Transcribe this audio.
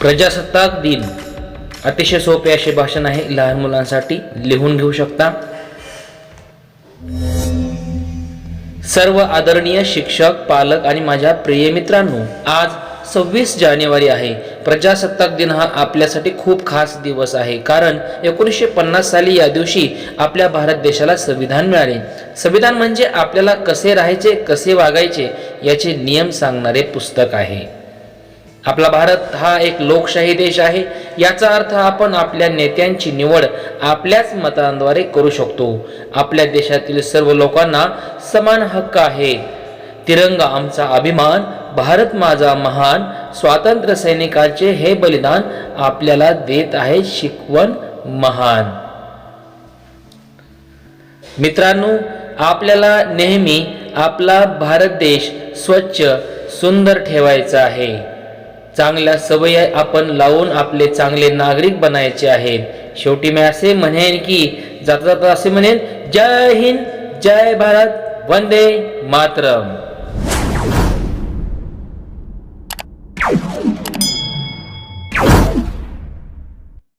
प्रजासत्ताक दिन. अतिशय सोपे असे भाषण आहे लहान मुलांसाठी. लिहून घेऊ शकता. सर्व आदरणीय शिक्षक पालक आणि माझ्या प्रिय मित्रांनो आज सव्वीस जानेवारी आहे. प्रजासत्ताक दिन हा आपल्यासाठी खूप खास दिवस आहे. कारण एकोणीसशे पन्नास साली या दिवशी आपल्या भारत देशाला संविधान मिळाले. संविधान म्हणजे आपल्याला कसे राहायचे कसे वागायचे याचे नियम सांगणारे पुस्तक आहे. आपला भारत हा एक लोकशाही देश आहे. याचा अर्थ आपण आपल्या नेत्यांची निवड आपल्याच मतांद्वारे करू शकतो. आपल्या देशातील सर्व लोकांना समान हक्क आहे. तिरंगा आमचा अभिमान भारत माझा महान स्वातंत्र्य सैनिकाचे हे बलिदान आपल्याला देत आहे शिकवण महान. मित्रांनो आपल्याला नेहमी आपला भारत देश स्वच्छ सुंदर ठेवायचा आहे. चांगल्या सवयी आपण लावून आपले चांगले नागरिक बनायचे आहे. शेवटी मी असे म्हणेन की जाता जाता असे म्हणेन जय हिंद जय भारत वंदे मातरम.